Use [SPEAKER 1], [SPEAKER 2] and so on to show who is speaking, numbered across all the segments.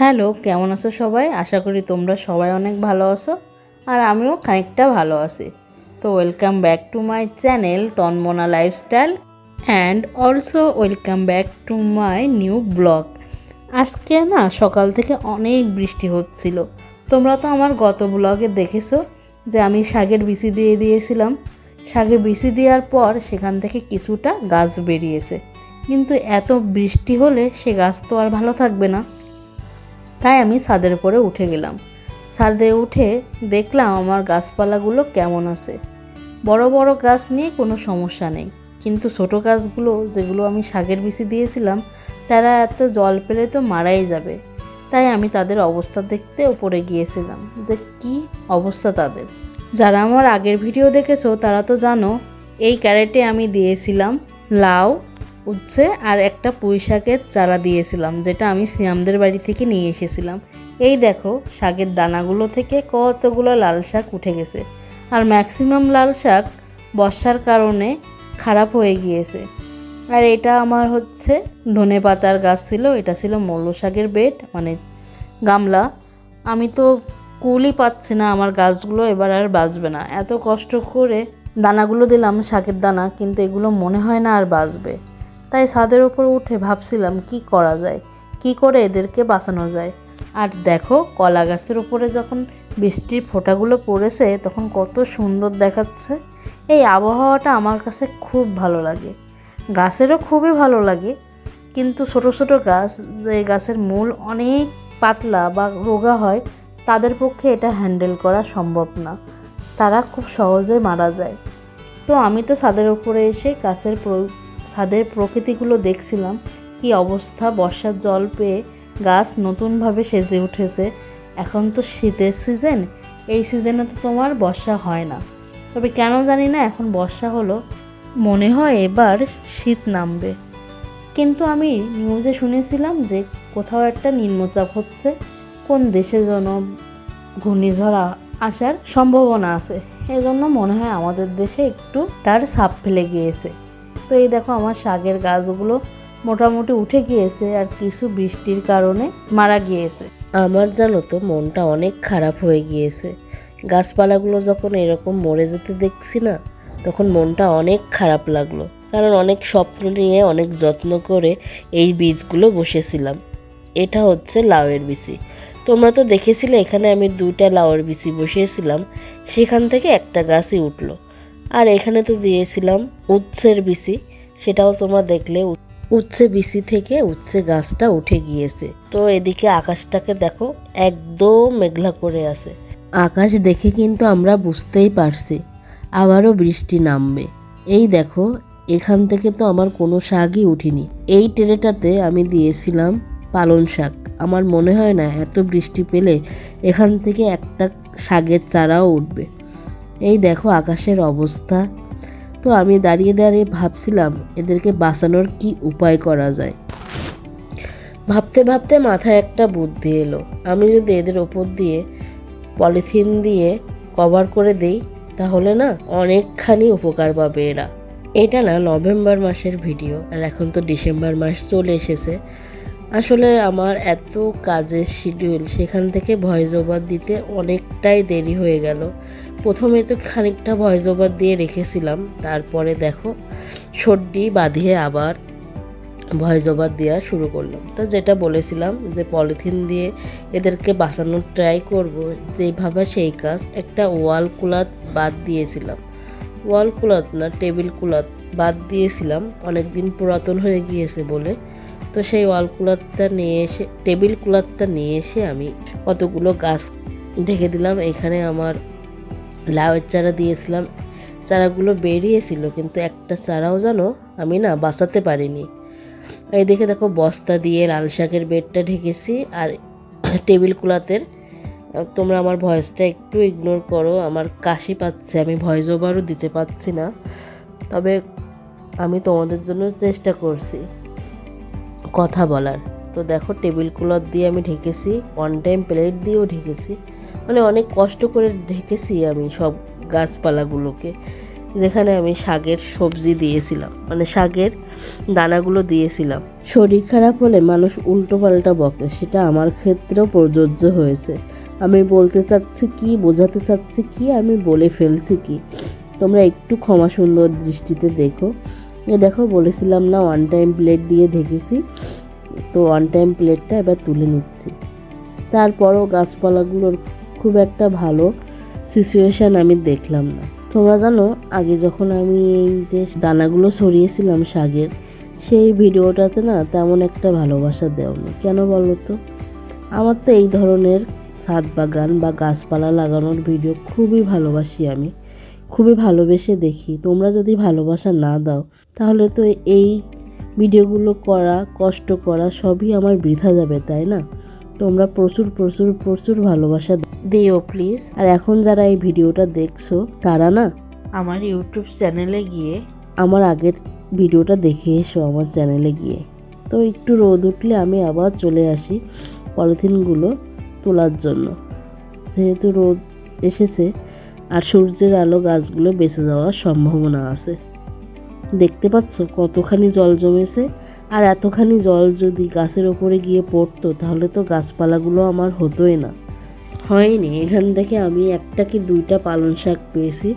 [SPEAKER 1] Hello, কেমন আছো সবাই? আশা করি তোমরা সবাই অনেক ভালো আছো আর আমিও খানিকটা ভালো আছি। তো welcome back to my channel Tanmana lifestyle and also welcome back to my new blog আজকে না, সকাল থেকে অনেক বৃষ্টি হচ্ছিল। তোমরা তো আমার গত ব্লগে দেখেছ যে আমি শাকের বিচি দিয়ে দিয়েছিলাম। শাকে বিচি দেওয়ার পর সেখান থেকে কিছুটা গাছ বেরিয়েছে। কিন্তু এত বৃষ্টি হলে সে গাছ তো আর ভালো থাকবে না। তাই আমি ছাদের উপরে উঠে গেলাম। ছাদে উঠে দেখলাম আমার গাছপালাগুলো কেমন আছে। বড় বড় গাছ নিয়ে কোনো সমস্যা নেই। কিন্তু ছোট গাছগুলো যেগুলো আমি শাকের বিচি দিয়েছিলাম, তারা এত জল পেলে তো মারাই যাবে। তাই আমি তাদের অবস্থা দেখতে ওপরে গিয়েছিলাম যে কি অবস্থা তাদের। যারা আমার আগের ভিডিও দেখেছ তারা তো জানো, এই ক্যারেটে আমি দিয়েছিলাম লাউ উচ্ছে আর একটা পুঁই শাকের চারা দিয়েছিলাম, যেটা আমি সিয়ামদের বাড়ি থেকে নিয়ে এসেছিলাম। এই দেখো, শাকের দানাগুলো থেকে কতগুলো লাল শাক উঠে গেছে। আর ম্যাক্সিমাম লাল শাক বর্ষার কারণে খারাপ হয়ে গিয়েছে। আর এটা আমার হচ্ছে ধনে পাতার গাছ ছিল, এটা ছিল মল্ল শাকের বেড মানে গামলা। আমি তো কুলই পাচ্ছি না, আমার গাছগুলো এবার আর বাঁচবে না। এত কষ্ট করে দানাগুলো দিলাম, শাকের দানা, কিন্তু এগুলো মনে হয় না আর বাঁচবে। তাই ছাদের উপর উঠে ভাবছিলাম, কি করা যায়? কি করে এদেরকে বাঁচানো যায়? আর দেখো, কলা গাছের উপরে যখন বৃষ্টির ফোঁটাগুলো পড়েছে, তখন কত সুন্দর দেখাচ্ছে। এই আবহাওয়াটা আমার কাছে খুব ভালো লাগে। গাছেরও খুবই ভালো লাগে। কিন্তু ছোট ছোট গাছ, যে গাছের মূল অনেক পাতলা বা রোগা হয়, তাদের পক্ষে এটা হ্যান্ডেল করা সম্ভব না। তারা খুব সহজে মারা যায়। তো আমি তো ছাদের উপরে এসে গাছের ছাদের প্রকৃতিগুলো দেখছিলাম, কি অবস্থা, বর্ষার জল পেয়ে গাছ নতুনভাবে সেজে উঠেছে। এখন তো শীতের সিজন এই সিজনে তো তোমার বর্ষা হয় না। তবে কেন জানি না এখন বর্ষা হলো, মনে হয় এবার শীত নামবে। কিন্তু আমি নিউজে শুনেছিলাম যে কোথাও একটা নিম্নচাপ হচ্ছে, কোন দেশে যেন ঘূর্ণিঝড় আসার সম্ভাবনা আছে। এজন্য মনে হয় আমাদের দেশে একটু তার ছাপ ফেলে গিয়েছে। তো এই দেখো আমার শাকের গাছগুলো মোটামুটি উঠে গিয়েছে আর কিছু বৃষ্টির কারণে মারা গিয়েছে।
[SPEAKER 2] আমার জানো তো, মনটা অনেক খারাপ হয়ে গিয়েছে। গাছপালাগুলো যখন এরকম মরে যেতে দেখছি না, তখন মনটা অনেক খারাপ লাগল। কারণ অনেক স্বপ্ন নিয়ে অনেক যত্ন করে এই বীজগুলো বসেছিলাম। এটা হচ্ছে লাউয়ের বিচি। তোমরা তো দেখেছিলে, এখানে আমি দুইটা লাউয়ের বিচি বসিয়েছিলাম। সেখান থেকে একটা গাছই উঠল। আর এখানে তো দিয়েছিলাম উচ্ছের বিচি, সেটাও তোমরা দেখলে উচ্ছে বিচি থেকে উচ্ছে গাছটা উঠে গিয়েছে। তো এদিকে আকাশটাকে দেখো, একদম মেঘলা করে আছে। আকাশ দেখে কিন্তু আমরা বুঝতেই পারছি, আবারও বৃষ্টি নামবে। এই দেখো, এখান থেকে তো আমার কোনো শাকই উঠিনি। এই টেরেটাতে আমি দিয়েছিলাম পালন শাক। আমার মনে হয় না এত বৃষ্টি পেলে এখান থেকে একটা শাকের চারাও উঠবে। এই দেখো আকাশের অবস্থা। তো আমি দাঁড়িয়ে দাঁড়িয়ে ভাবছিলাম, এদেরকে বাঁচানোর কি উপায় করা যায়? ভাবতে ভাবতে মাথায় একটা বুদ্ধি এলো। আমি যদি এদের ওপর দিয়ে পলিথিন দিয়ে কভার করে দেই, তাহলে না অনেকখানি উপকার পাবে এরা। এটা না নভেম্বর মাসের ভিডিও, আর এখন তো ডিসেম্বর মাস চলে এসেছে। আসলে আমার এত কাজের শিডিউল সেখান থেকে ভয়েস ওভার দিতে অনেকটাই দেরি হয়ে গেল। প্রথমে তো খানিকটা ভয়েস ওভার দিয়ে রেখেছিলাম, তারপরে দেখো সর্দি বাঁধিয়ে আবার ভয়েস ওভার দেওয়া শুরু করলাম। তো যেটা বলেছিলাম যে পলিথিন দিয়ে এদেরকে বাঁচানোর ট্রাই করব, যেভাবে সেই কাজ একটা ওয়াল কুলাত বাদ দিয়েছিলাম। ওয়াল কুলাত না টেবিল কুলাত বাদ দিয়েছিলাম অনেক দিন পুরাতন হয়ে গিয়েছে বলে। তো সেই ওয়াল কুলারটা নিয়ে এসে, টেবিল কুলারটা নিয়ে এসে আমি কতগুলো গাছ ঢেকে দিলাম। এখানে আমার লাউয়ের চারা দিয়েছিলাম। চারাগুলো বেরিয়েছিল, কিন্তু একটা চারাও যেন আমি না বাঁচাতে পারিনি। এই দেখে দেখো, বস্তা দিয়ে লাল শাকের বেডটা ঢেকেছি আর টেবিল কুলাতের তোমরা আমার ভয়েসটা একটু ইগনোর করো, আমার কাশি পাচ্ছে, আমি ভয়েস ওভারও দিতে পারছি না। তবে আমি তোমাদের জন্য চেষ্টা করছি কথা বলার। তো দেখো টেবিল ক্লথ দিয়ে আমি ঢেকেছি ওয়ান টাইম প্লেট দিয়েও ঢেকেছি। মানে অনেক কষ্ট করে ঢেকেছি আমি সব গাছপালাগুলোকে, যেখানে আমি শাকের সবজি দিয়েছিলাম। মানে শাকের দানাগুলো দিয়েছিলাম। শরীর খারাপ হলে মানুষ উল্টো পাল্টা বকে, সেটা আমার ক্ষেত্রেও প্রযোজ্য হয়েছে। আমি বলতে চাচ্ছি কি, বোঝাতে চাচ্ছি কি, আমি বলে ফেলছি কি। তোমরা একটু ক্ষমা সুন্দর দৃষ্টিতে দেখো। দেখো, বলেছিলাম না ওয়ান টাইম প্লেট দিয়ে দেখেছি তো ওয়ান টাইম প্লেটটা এবার তুলে নিচ্ছি। তারপরও গাছপালাগুলোর খুব একটা ভালো সিচুয়েশান আমি দেখলাম না। তোমরা জানো, আগে যখন আমি এই যে দানাগুলো সরিয়েছিলাম শাগের, সেই ভিডিওটাতে না তেমন একটা ভালোবাসা দেওনি। কেন বলো তো? আমার তো এই ধরনের ছাদ বাগান বা গাছপালা লাগানোর ভিডিও খুবই ভালোবাসি আমি। খুবই ভালোবেসে দেখি। তোমরা যদি ভালোবাসা না দাও তাহলে তো এই ভিডিওগুলো করা কষ্ট করা সবই আমার বৃথা যাবে তাই না? তোমরা প্রচুর প্রচুর প্রচুর ভালোবাসা দিও প্লিজ আর এখন যারা এই ভিডিওটা দেখছ তারা না
[SPEAKER 1] আমার ইউটিউব চ্যানেলে গিয়ে
[SPEAKER 2] আমার আগের ভিডিওটা দেখে এসো আমার চ্যানেলে গিয়ে। তো একটু রোদ উঠলে আমি আবার চলে আসি পলিথিনগুলো। তোলার জন্য। যেহেতু রোদ এসেছে আর সূর্যের আলো গাছগুলো বেঁচে যাওয়ার সম্ভাবনা আছে। দেখতে পাচ্ছ কতখানি জল জমেছে? আর এতখানি জল যদি গাছের ওপরে গিয়ে পড়তো, তাহলে তো গাছপালাগুলো আমার হতোই না। হয়নি, এখান থেকে আমি একটা কি দুইটা পালং শাক পেয়েছি।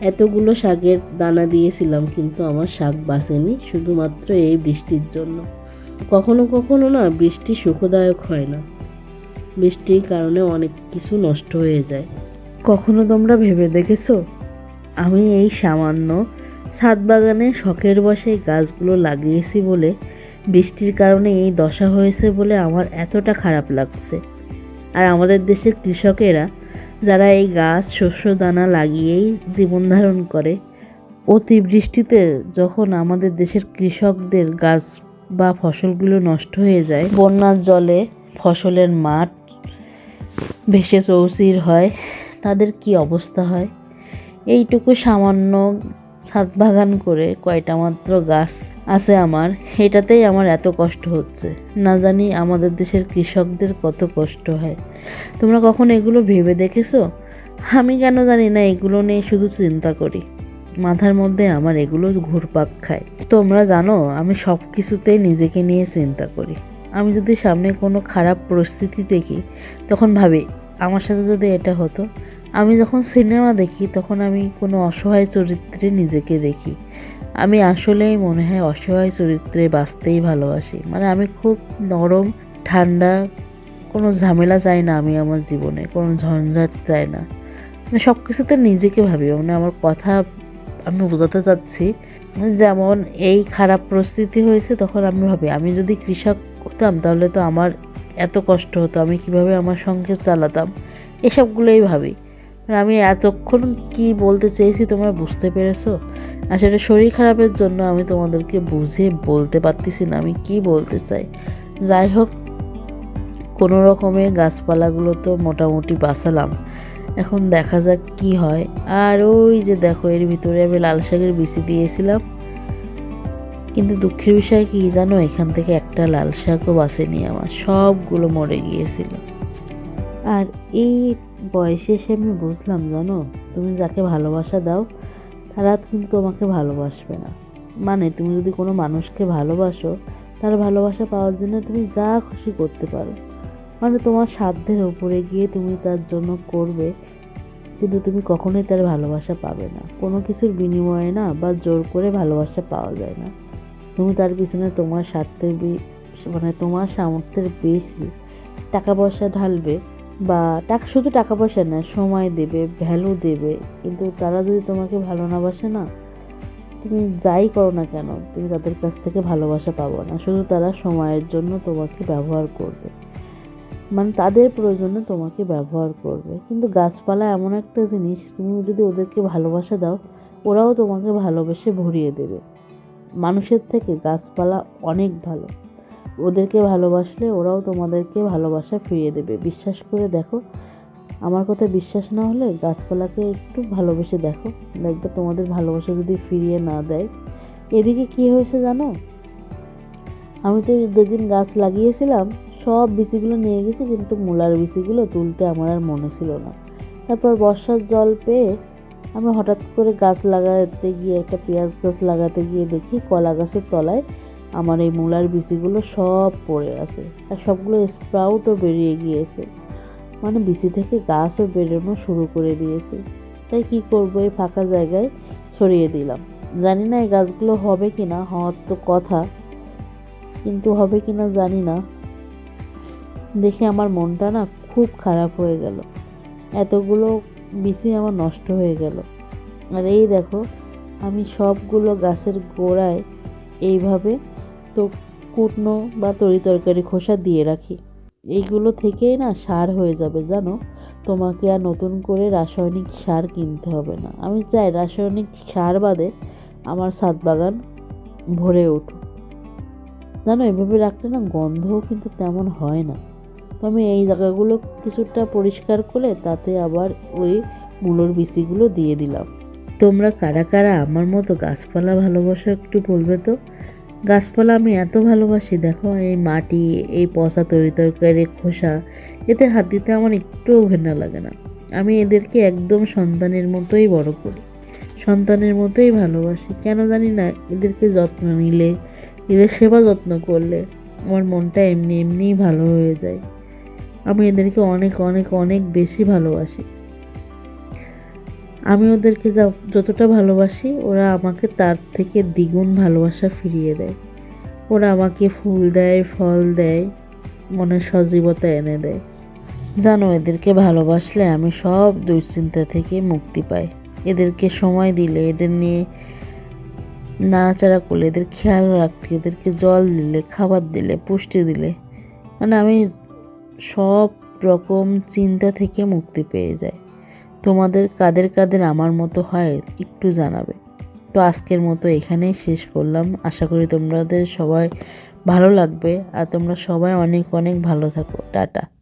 [SPEAKER 2] এতগুলো শাকের দানা দিয়েছিলাম, কিন্তু আমার শাক বাঁচেনি, শুধুমাত্র এই বৃষ্টির জন্য। কখনো কখনো না, বৃষ্টি সুখদায়ক হয় না। বৃষ্টির কারণে অনেক কিছু নষ্ট হয়ে যায়।
[SPEAKER 1] কখনো তোমরা ভেবে দেখেছ? আমি এই সামান্য ছাদ বাগানে শখের বসে গাছগুলো লাগিয়েছি বলে বৃষ্টির কারণে এই দশা হয়েছে বলে আমার এতটা খারাপ লাগছে। আর আমাদের দেশের কৃষকেরা যারা এই গাছ শস্য দানা লাগিয়েই জীবন ধারণ করে অতিবৃষ্টিতে যখন আমাদের দেশের কৃষকদের গাছ বা ফসলগুলো নষ্ট হয়ে যায় বন্যার জলে ফসলের মাঠ ভেসে চৌচির হয়, তাদের কি অবস্থা হয়? এইটুকু সামান্য ছাদ বাগান করে কয়টা মাত্র গাছ আছে আমার, এটাতেই আমার এত কষ্ট হচ্ছে। না জানি আমাদের দেশের কৃষকদের কত কষ্ট হয়। তোমরা কখন এগুলো ভেবে দেখেছ? আমি কেন জানি না, এগুলো নিয়ে শুধু চিন্তা করি। মাথার মধ্যে আমার এগুলো ঘুরপাক খায়। তোমরা জানো, আমি সব কিছুতেই নিজেকে নিয়ে চিন্তা করি। আমি যদি সামনে কোনো খারাপ পরিস্থিতি দেখি, তখন ভাবি, আমার সাথে যদি এটা হতো। আমি যখন সিনেমা দেখি, তখন আমি কোনো অসহায় চরিত্রে নিজেকে দেখি। আমি আসলেই মনে হয় অসহায় চরিত্রে বাঁচতেই ভালোবাসি। মানে আমি খুব নরম, ঠান্ডা, কোনো ঝামেলা চাই না আমি আমার জীবনে, কোনো ঝঞ্ঝাট চাই না। মানে সব কিছুতে নিজেকে ভাবি মানে আমার কথা আমি বোঝাতে চাচ্ছি, যেমন এই খারাপ পরিস্থিতি হয়েছে, তখন আমি ভাবি, আমি যদি কৃষক হতাম তাহলে তো আমার এত কষ্ট হতো। আমি কীভাবে আমার সংসার চালাতাম? এসবগুলোই ভাবি। আর আমি এতক্ষণ কি বলতে চেয়েছি তোমরা বুঝতে পেরেছ? আসলে শরীর খারাপের জন্য আমি তোমাদেরকে বুঝে বলতে পারতেছি না, আমি কি বলতে চাই? যাই হোক, কোনো রকমে গাছপালাগুলো তো মোটামুটি বাঁচালাম। এখন দেখা যাক কি হয়। আর ওই যে দেখো, এর ভিতরে আমি লাল শাকের বিচি দিয়েছিলাম। কিন্তু দুঃখের বিষয় কি জানো? এখান থেকে একটা লাল শাকও বাঁচেনি আমার সবগুলো মরে গিয়েছিল। আর এই বয়সে এসে আমি বুঝলাম, জানো? তুমি যাকে ভালোবাসা দাও, তারা কিন্তু তোমাকে ভালোবাসবে না। মানে তুমি যদি কোনো মানুষকে ভালোবাসো, তার ভালোবাসা পাওয়ার জন্য তুমি যা খুশি করতে পারো। মানে তোমার সাধ্যের ওপরে গিয়ে তুমি তার জন্য করবে, কিন্তু তুমি কখনোই তার ভালোবাসা পাবে না। কোনো কিছুর বিনিময়ে না বা জোর করে ভালোবাসা পাওয়া যায় না। তুমি তার পিছনে তোমার স্বার্থের মানে তোমার সামর্থ্যের বেশি। টাকা পয়সা ঢালবে বা টাকা, শুধু টাকা পয়সা না, সময় দেবে ভ্যালু দেবে। কিন্তু তারা যদি তোমাকে ভালো না বাসে না, তুমি যাই করো না কেন, তুমি তাদের কাছ থেকে ভালোবাসা পাবো না। শুধু তারা সময়ের জন্য তোমাকে ব্যবহার করবে। মানে তাদের প্রয়োজনে তোমাকে ব্যবহার করবে। কিন্তু গাছপালা এমন একটা জিনিস, তুমি যদি ওদেরকে ভালোবাসা দাও, ওরাও তোমাকে ভালোবেসে ভরিয়ে দেবে। মানুষের থেকে গাছপালা অনেক ভালো। ওদেরকে ভালোবাসলে ওরাও তোমাদেরকে ভালোবাসা ফিরিয়ে দেবে। বিশ্বাস করে দেখো। আমার কথা বিশ্বাস না হলে গাছপালাকে একটু ভালোবেসে দেখো। দেখবে তোমাদের ভালোবাসা যদি ফিরিয়ে না দেয়। এদিকে কি হয়েছে জানো? আমি তো যেদিন গাছ লাগিয়েছিলাম, সব বিচিগুলো নিয়ে গেছি, কিন্তু মূলার বিচিগুলো তুলতে আমার আর মনে ছিল না। তারপর বর্ষার জল পেয়ে আমি হঠাৎ করে গাছ লাগাতে গিয়ে, একটা পেঁয়াজ গাছ লাগাতে গিয়ে দেখি কলা গাছের তলায় আমার এই মূলার বিচিগুলো সব পড়ে আছে আর সবগুলো স্প্রাউটও বেরিয়ে গিয়েছে। মানে বিচি থেকে গাছও বেরোনো শুরু করে দিয়েছে। তাই কি করব? এই ফাঁকা জায়গায় ছড়িয়ে দিলাম। জানি না এই গাছগুলো হবে কি না হওয়ার তো কথা। কিন্তু হবে কি না জানি না। দেখে আমার মনটা না খুব খারাপ হয়ে গেল। এতগুলো বিচি আমার নষ্ট হয়ে গেল। আর এই দেখো, আমি সবগুলো গাছের গোড়ায় এইভাবে তো কুটনো বা তরি তরকারি খোসা দিয়ে রাখি। এইগুলো থেকেই না সার হয়ে যাবে, জানো? তোমাকে আর নতুন করে রাসায়নিক সার কিনতে হবে না। আমি চাই রাসায়নিক সার বাদে আমার ছাদ বাগান ভরে উঠুক। জানো, এভাবে রাখলে না গন্ধও কিন্তু তেমন হয় না। আমি এই জায়গাগুলো কিছুটা পরিষ্কার করে তাতে আবার ওই মূলোর বিচিগুলো দিয়ে দিলাম। তোমরা কারা কারা আমার মতো গাছপালা ভালোবাসো একটু বলবে তো? গাছপালা আমি এত ভালোবাসি, দেখো এই মাটি, এই পচা তরি তরকারি, খোসা, এতে হাত দিতে আমার একটুও ঘেন্না লাগে না। আমি এদেরকে একদম সন্তানের মতোই বড় করি, সন্তানের মতোই ভালোবাসি। কেন জানি না, এদেরকে যত্ন নিলে, এদের সেবা যত্ন করলে আমার মনটা এমনি এমনিই ভালো হয়ে যায়। আমি এদেরকে অনেক অনেক অনেক বেশি ভালোবাসি। আমি ওদেরকে যা- যতটা ভালোবাসি, ওরা আমাকে তার থেকে দ্বিগুণ ভালোবাসা ফিরিয়ে দেয়। ওরা আমাকে ফুল দেয়, ফল দেয় মনে সজীবতা এনে দেয়। জানো, এদেরকে ভালোবাসলে আমি সব দুশ্চিন্তা থেকে মুক্তি পাই। এদেরকে সময় দিলে, এদের নিয়ে নাড়াচাড়া করলে, এদের খেয়াল রাখলে, এদেরকে জল দিলে, খাবার দিলে, পুষ্টি দিলে। মানে আমি সব রকম চিন্তা থেকে মুক্তি পেয়ে যায়। তোমাদের কাদের কাদের আমার মতো হয় একটু জানাবে। তো আজকের মতো এখানেই শেষ করলাম। আশা করি তোমাদের সবাই ভালো লাগবে আর তোমরা সবাই অনেক অনেক ভালো থাকো। টাটা।